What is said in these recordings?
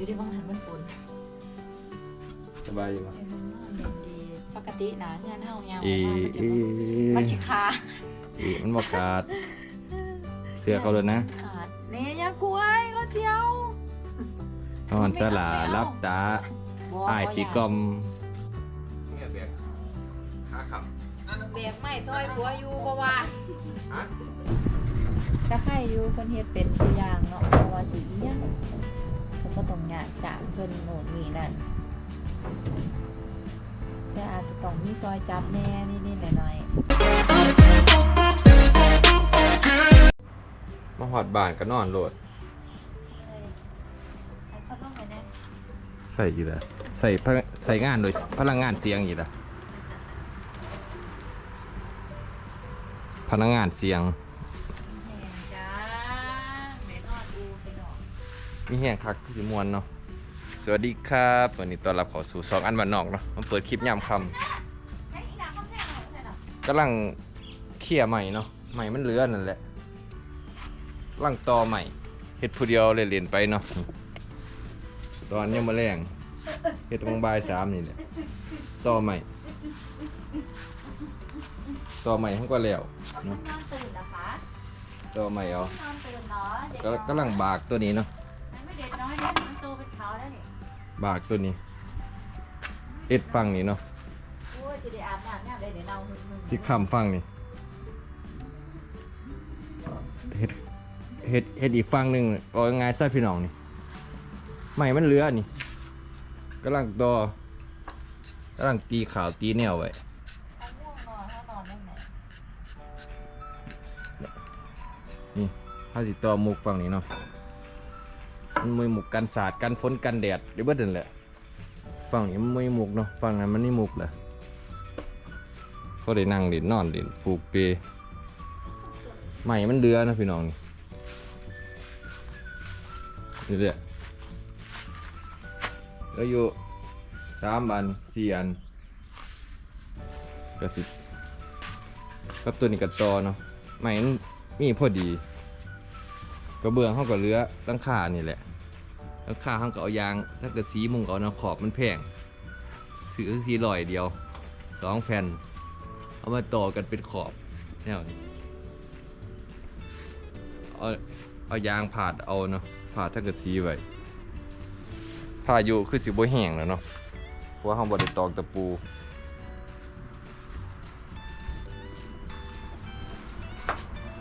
อยู่ที่บางหันมันฝนสบายอยู่มั้ยเป็นมันนอนเย็นดีปกติหนาเงินเฮายาวอีมากมันจะอีบ่มันชิคาอีมันบอกขาด เสื้อเขาเลยนะขาดเนี่ยอยากล้วยเขาเจียวนอนสลารับตาบ่อ้ายสีกลบ่มเนี่ยเบียกขาขับอยากเบียกไม่ซอยผัวอยู่บ่ว่าถ้าใครอยู่คนเฮ็ดเป็นตัวอย่างเนาะเพราะว่าสิอีหยังเขา ก็ต้องยากจานเพิ่นโน่นนี่นั่นแต่อาจจะต้องมีซอยจับแน่นิดๆหน่อยๆมาหอดบ้านก็นอนโหลดใช้พัดลมไปแน่ใส่อีกแล้วใส่พลังใส่งานโดยพลังงานเสียงอีกแล้วพลังงานเสียง แห้งจ้าแม่นอนดูไปหนอน มีแห้งคักสิมวนเนาะสวัสดีครับวันนี้ต้อนรับเข้าสู่สองอันบ้านนอกเนาะมันเปิดคลิปยามค่เฮ้ยอีหลังเขาแท่งหน่อยใช่หรอำกำลังเคลี่ยร์ใหม่เนาะใหม่มันเหลือนั่นแหละกำลังต่อใหม่เฮ็ดผู้เดียวเล่นๆไปเนาะตอนยังมาแรงเฮ็ดตรงบ่ายสามนี่แหละต่อใหม่ต่อใหม่ทั้งก็แล้วเพิ่งนอนตื่นนะคะต่อใหม่เอานอนตื่นเนาะเด็กก็กำลังบากตัวนี้เนาะไม่เด็ก น้อยเนี่ยมันโตเป็นเขาแล้วนี่บากตัวนี้ เอ็ดฟังนี่เนาะโอ้ยจะได้อาบน้ำเนี่ยเลยเดี๋ยวเราหึ่งๆสิคำฟังนี่เฮ็ดเฮ็ดเฮ็ดอีกฟังหนึ่งเอาง่ายๆใส่พี่น้องนี่ใหม่มันเหลือนี่กำลังต่อกำลังตีข่าวตีแนวไว้ถ้าง่วงนอนถ้านอนได้ไหนนี่ถ้าสิต่อมุกฟังนี่เนาะ มันมีหมุกกันสาดกันฝนกันแดดเดี๋ยวเบิดนั่นแหละฟังนี้มันมีหมุกเนาะฟังนั้นมันนี่มุกแหละก็ได้นั่งเล่นนอนเล่นปลูกเปรใหม่มันเดือนะพี่น้องนี่นี่แหละแล้วอยู่สามอันสี่อันก็สิกับตัวนี้กับตอเนาะใหม่มันมีพอดีกระเบื้องเขาก็เหลือตั้งขานี่แหละ ตั้งขาเขาก็เอายางถ้าเกิดสีมุงก็เอานะขอบมันแพงซื้อสีลอยเดียวสองแผ่น เอามาต่อกันเป็นขอบแนวนี้เอาเอายางผาดเอาเนาะผาดถ้าเกิดสีไว้พายุคือสิบ่แห้งแล้วเนาะเพราะว่าเราบ่ได้ตอกตะปู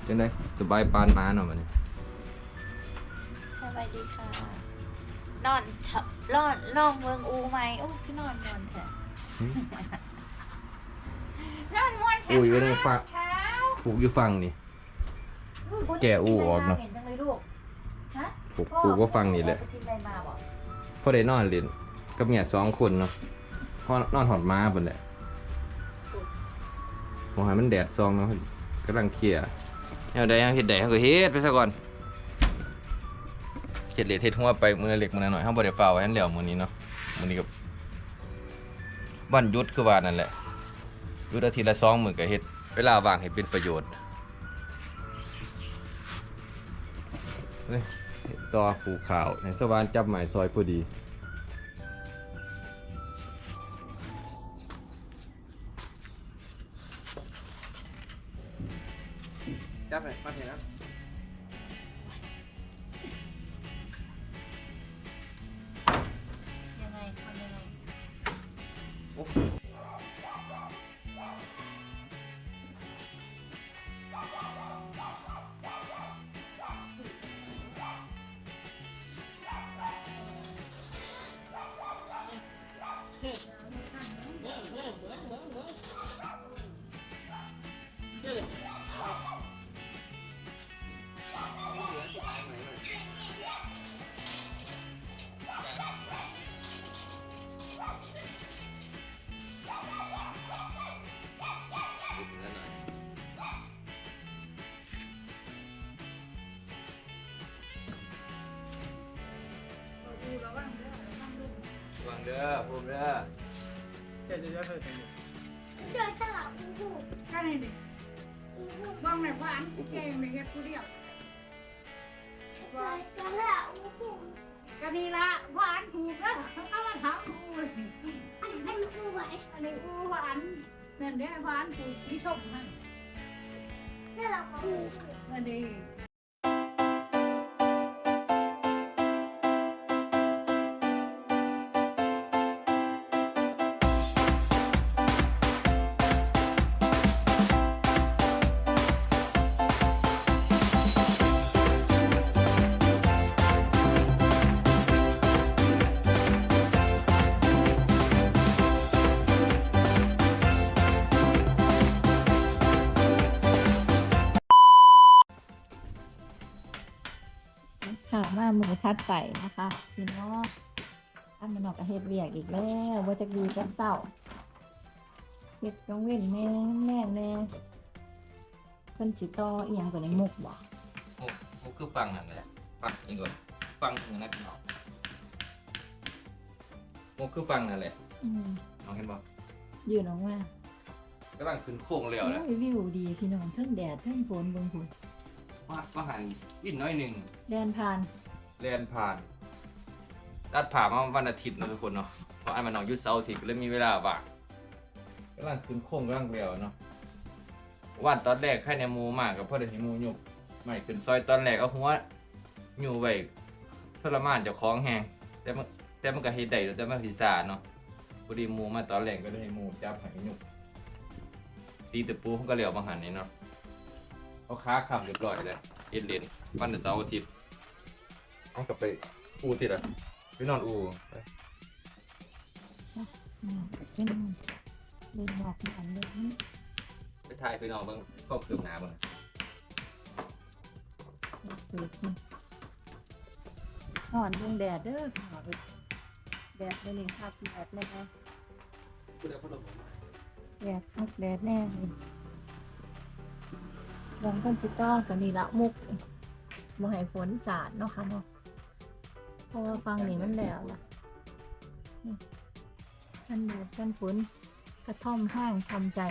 จังไดสบายปานมาเนาะมันสบายดีค่ะ นอนเฉนอนนอนเมืองอูไหมโอ้พี่นอนมวนเถอะหืมนอนมวนเถะอุ้ยเว้ยนี่ฟังเท้าผูกอยู่ฟังนี่ แกะอู่ออกเนอะเห็นจังเลยลูกฮะผูกผูกก็ฟังนี่แหละพ่อไปทิ้งอะไรมาบอกพอได้นอนเล่นกับเมียสองคนเนาะพอนอนหอดม้าเพิ่นแหละผมให้มันแดดซองเนาะกำลังเคลียร์แนวใดยังเฮ็ดได้เฮาก็เฮ็ดไปซะก่อน เจ็ดเล็ดเฮ็ดหัวไปมือละเล็กมือหน่อยห้าบ่ได้เฝ้าไว้อันแล้วมื้อนี้เนาะมือนี้ก็วันยุดคือว่านั่นแหละยุดอาทิตย์ละสองมื้อกับเฮ็ดเวลาว่างให้เป็นประโยชน์เฮ้ยต่อผูขาวในสว่านจับหมายซอยพอดี ว เด้อพูดเด้อเจ๊จะเคยเป็นเจอฉลามอูหูก็นี่ดิอูหูบ้องไหนว่าอันสิเก่งไม่เฮ็ดผู้เดียวเจอฉลามอูหูก็นี่ละหวาอันถูกแล้วเอามาถามกูอันนี้อูไหวอันนี้อูหวาอันนั่นเด้หวาอันถูกสีส้มนั่นนี่เราของอูนั่นเด้ มามือทัดไปนะคะพี่น้องท่านมันออกกระเฮ็ดเบียกอีกแล้วว่าจะดีกับเศร้าเฮ็ดต้องเว้นแม่แม่แม่เพิ่นจิต่ออีหยังกว่าในมุกบ่มุกมุกคือฟังนั่นแหละฟังอีกก่อนฟังถึงนะพี่น้องมุกคือฟังนั่นแหละอืมน้องเห็นบ่ยืนออกมากำลังขึ้นโค้งเร็วแล้วโอ้ยวิวดีพี่น้องเทั้งแดดเทั้งฝนเบิ่งพุ่นมามาหันวินน้อยหนึ่งแดนผ่าน เรียนผ่านตัดผ่ามาวันอาทิตย์นะทุกคนเนาะเพราะอันมันออกยุดเสาร์อาทิตย์ก็เลยมีเวลาว่างกำลังขึ้นโค้งกำลังเร็วเนาะวันตอนแรกแค่ในมูมากกับพ่อเดนิมูหยุบไม่ขึ้นซอยตอนแรกเอาหัวอยู่ไว้ทรมานเจ้าของแฮงแต่มันแต่มันก็เฮ็ดได้อยู่แต่มันสิสาเนาะพอดีมูมาตอนแรกก็เลยให้มูจับให้หยุบตีตะปูเขาก็เลี้ยวมาหันนี่เนาะเอาขาขับเรียบร้อยเลยเอ็นเลนวันเสาร์อาทิตย์ เอากลับไปอูติดอะไปนอนอูไปอืมเป็นเล่นดอกหมันเลยนี่ไปถ่ายไปนอนเบิ่งก็เกือบหนาบิ่งนอนเบิ่งแดดเด้อพี่น้องเอ้ยแดดมื้อนี้ครับแดดแน่พูดแล้วพัดลมแดดมุกแดดแน่เลยหวังเพิ่นสิต่อก็นี่ละมุกบ่ให้ฝนสาดเนาะค่ะเนาะ เพราะว่าฟังนี่มันแล้วล่ะมันแดดกันฝนกระท่อมห้างทำใจ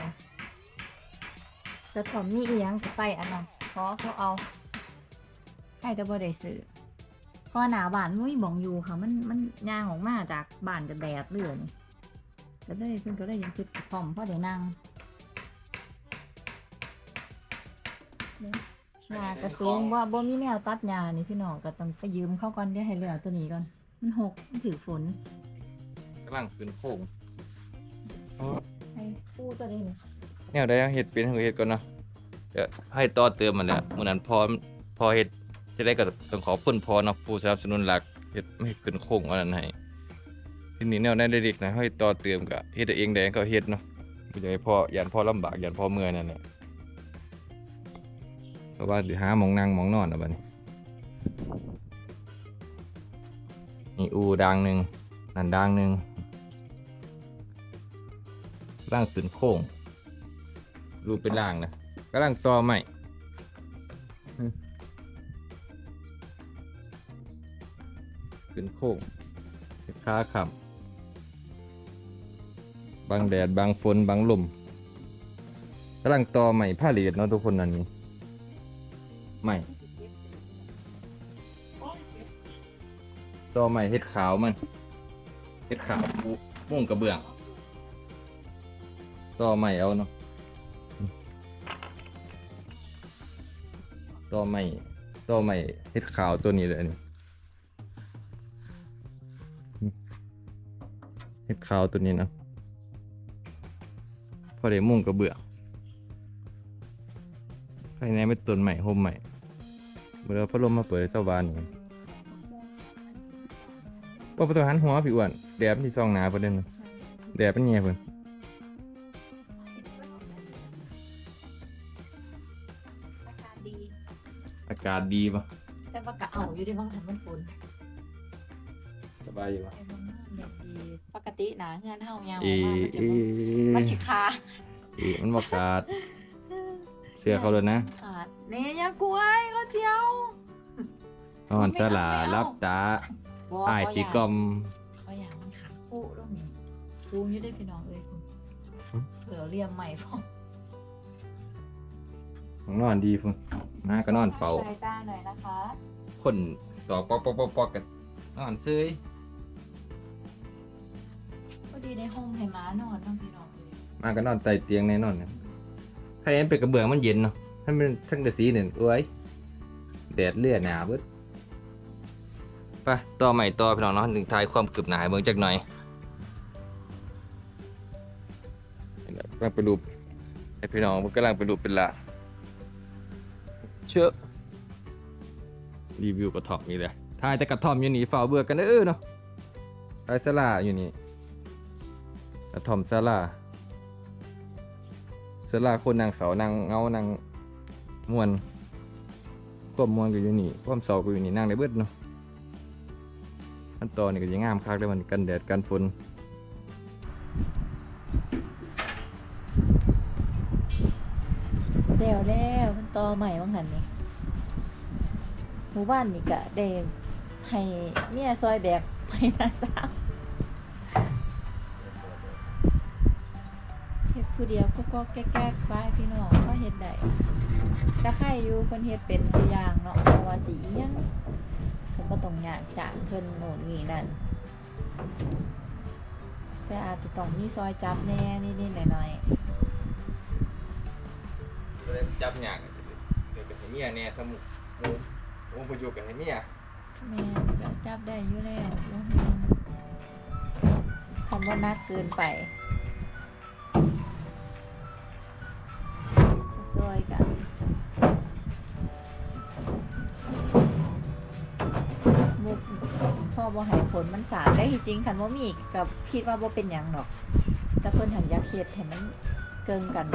กระท่อมมีเอียงก็ใส่อันนั้นขอเขาเอาใครแต่บ่ได้ซื้อเพราะหน้าบ้านมันมีบ่องอยู่ค่ะ มันมันยางออกมาจากบ้านจะแดดเรื่อยนี่ก็เลยเพิ่นก็เลยยังคิดกระท่อมเพราะได้นั่ง หญ้ากระสูงว่าบ่มีแนวตัดหญ้านี่พี่น้องก็ต้องไปยืมเขาก่อนเดี๋ยวให้เหลือตัวนี้ก่อน มันหกมันถือฝนกำลังขึ้นโค้งให้ปูตัวนี้นี่แนวใดเฮ็ดเป็นเฮ็ดก่อนเนาะเดี๋ยวให้ต่อเติมมันแหละมื้อนั้นพอพอเฮ็ดจะได้ก็ต้องขอบคุณพอเนาะผู้สนับสนุนหลักเฮ็ดไม่ให้ขึ้นโค้งอันนั้นให้ทีนี้แนวนั้นได้เด็กนะให้ต่อเติมก็เฮ็ดเอาเองได้ก็เฮ็ดเนาะบ่อยากให้พ่อยันพ่อลำบากยันพ่อเมื่อยนั่นแหละ เพราะว่าหาหมองนั่งหมองนอนอะบัดนี้นี่อูดังหนึ่งนันดังหนึ่งร่างขึ้นโค้งรูปเป็นล่างนะกำลังต่อใหม่อืมขึ้นโค้งขาขับบางแดดบางฝนบางลมกำลังต่อใหม่ผ้าเหลียดเนาะทุกคนนั่นนี่ ใหม่ต่อใหม่เฮ็ดขาวมันเฮ็ดขาวปูมุ่งกระเบื้องต่อใหม่เอาเนาะตัวใหม่ตัวใหม่เฮ็ดขาวตัวนี้เลยนี่เฮ็ดขาวตัวนี้นะพอได้มุ่งกระเบื้อง ภายในเป็นต้นใหม่โฮมใหม่เมื่อพัดลมมาเปิดในเสาบานนี่ว่าประตูหันหัวพี่อ้วนแดดมันที่ซองหนาประเด็นแดดเป็นเงี้ยเพิ่นอาการดี อากาศดีปะแต่ว่ากะเอาอยู่ในบางทันมันฝนสบายอยู่ปะแต่บางเด็กดีปกติหนาเงินเฮายาวเอมากมันจะเอบ่มันชิคาเอมันบอกขาด เสื้อเขาเลยนะขาดนี่อยากล้วยเขาเจียวนอนสลารับจ้าบ่อ้ายสีกลมเขาอยากมันขาคู่ตรงนี้ซูงอยี่ได้พี่น้องเอ้ยคุณหึเผื่อเรียมใหม่พ่อของนอนดีฟุ้งมาก็นอนเฝ้าสายตาหน่อยนะคะ คนต่อปอกปอกปอกปอกกับนอนซื้อพอดีในห้องให้ม้านอนเน้องพี่น้องมาก็นอนใต้เตียงแน่นอนนะ ถ้าเห็นเป็นกระเบื้องมันเย็นเนาะถ้ามันทั้งกระสีเนี่ยโอ้ยแดดเลือดหนาเบิดไปต่อใหม่ต่อพี่น้องเนาะถึงทายความคืบหน้าเบิ่งจักหน่อยกำลังไปรูปให้พี่น้องมันกำลังไปรูปเป็นละเชื่อรีวิวกระท่อมนี่แหละทายแต่กระท่อมอยู่นี่ฝ่าเบื่อกันเด้อเนาะทายสลาอยู่นี่กระท่อมสลา สลาคนนางเสานางเงานางมวนความมวนก็อยู่นี่ความเสาก็อยู่นี่นางได้เบิดเนาะขั้นตอนนี่ก็ยังงามคักเลยมันกันแดดกันฝนแล้วแล้วมันต่อใหม่บ้างหันนี่หมู่บ้านนี่ก็ได้ให้เมียซอยแบกไปนะสาวเฮ็ด ผู้เดียวก็ก็แก๊กๆไปพี่น้องก็เฮ็ดได้ถ้าใครอยู่เพิ่นเฮ็ดเป็นสิอย่างเนาะเพราะว่าสิอิหยังเพิ่นบ่ต้องยากจ้างเพิ่นโน่นนี่นั่นแต่อาจจะต้องมีซอยจับแหน่นิดๆหน่อยๆจับหยางเดี๋ยวไปให้เมียเนี่ยทำมูมูประโยชน์กับให้เมียแม่ก็จับได้อยู่แล้วคำว่านักเกินไป บ่ให้ผลมันสาดได้จริงๆคันว่ามีกับคิดว่าบ่เป็นหยังดอก แต่เพิ่นหันอยากเฮ็ดให้มันเกินกัน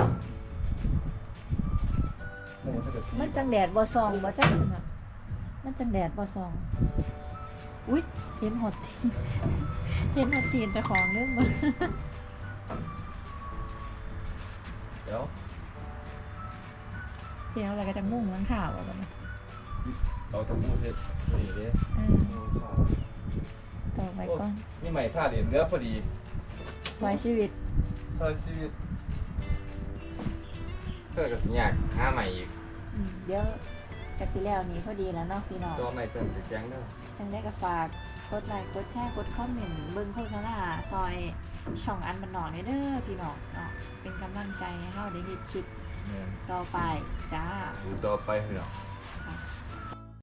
มันจังแดดบ่ซองบ่จังน่ะมันจังแดดบ่ซอง อุ๊ยเห็นหดตีนเห็นหดตีนเจ้าของเรื่องบ่เดี๋ยวเจ้าอะไรก็จะมุ่งหลังข่าวอะบัดนี้เอาตะปูเสร็จนี่เด้เออต่อไปก่อนนี่ใหม่ผ้าเหรียญเนื้อพอดีซอยชีวิตซอยชีวิตเพื่อกับสิยากหาใหม่อีกอืมเดี๋ยวกัสิแล้วนี้พอดีแล้วเนาะพี่น้อง ตัวใหม่เสริมแจ้งเด้อจังได้ก็ฝากกดไลค์กดแชร์กดคอมเมนต์เบิ่งโฆษณาซอยช่องอันบันหนอนเด้อพี่น้องเนาะเป็นกำลังใจให้เราได้เฮ็ดคลิปเนี่ยต่อไปจ้า ดูต่อไปพี่น้อง